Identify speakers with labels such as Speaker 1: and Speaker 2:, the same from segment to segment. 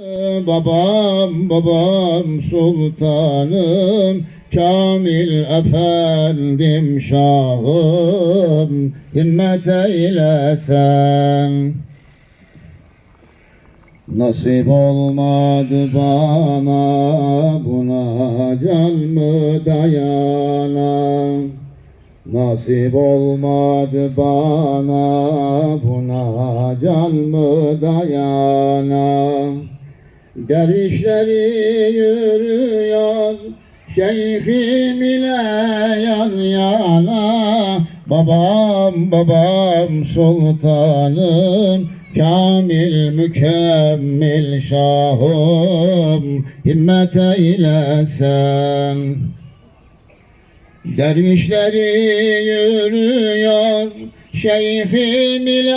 Speaker 1: Babam babam sultanım Kamil efendim şahım Himmet eylesen Nasip olmadı bana buna can mı dayanam Nasip olmadı bana buna can mı dayanam Dervişleri yürüyor Şeyhim ile yan yana. Babam babam sultanım Kamil mükemmel şahım. Himmet eylesen Dervişleri yürüyor Şeyhim ile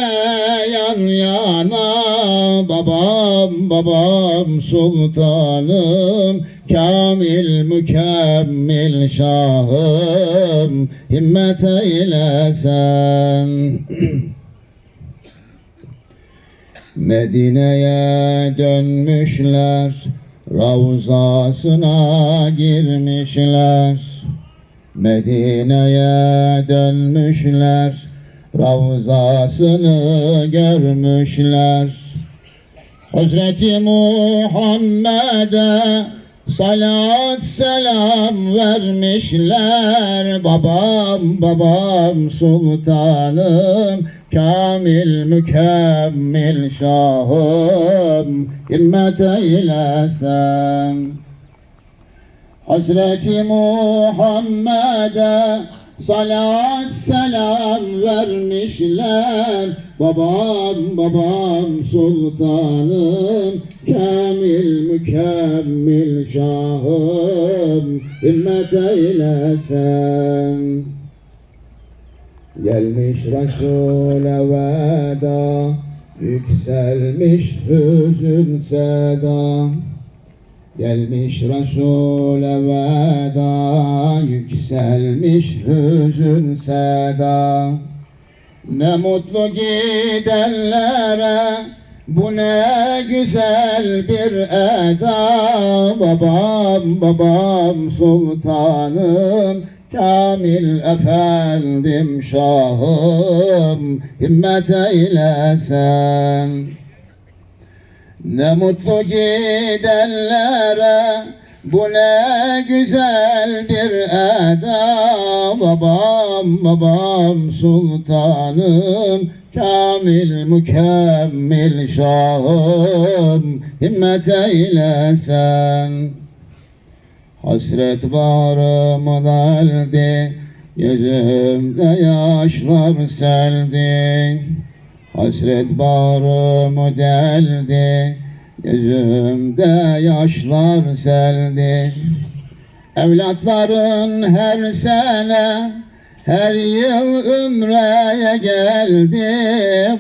Speaker 1: yan yana. Babam babam sultanım Kamil mükemmel şahım. Himmet eylesen Medine'ye dönmüşler Ravzasına girmişler Medine'ye dönmüşler Ravzasını görmüşler. Hazreti Muhammed'e salat selam vermişler. Babam babam sultanım Kamil mükemmel şahım. Himmet eylesen Hazreti Muhammed'e salat selam vermişler. Babam babam sultanım Kamil mükemmel şahım Himmet eylesen Gelmiş Resul'e veda Yükselmiş hüzün seda Gelmiş Resul'e veda Yükselmiş hüzün seda. Ne mutlu gidenlere Bu ne güzel bir eda. Babam babam sultanım Kamil efendim şahım Himmet eylesen ne mutlu gidenlere bu ne güzeldir eda Babam babam sultanım Kamil mükemmel şahım Himmet eylesen Hasret bağrımı deldi Gözümde yaşlar seldi Hasret bağrımı deldi Gözümde yaşlar seldi. Evlatların her sene her yıl ümreye geldi.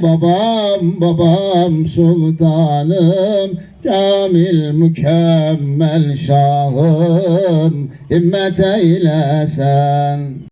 Speaker 1: Babam babam sultanım Kamil mükemmel şahım Himmet eylesen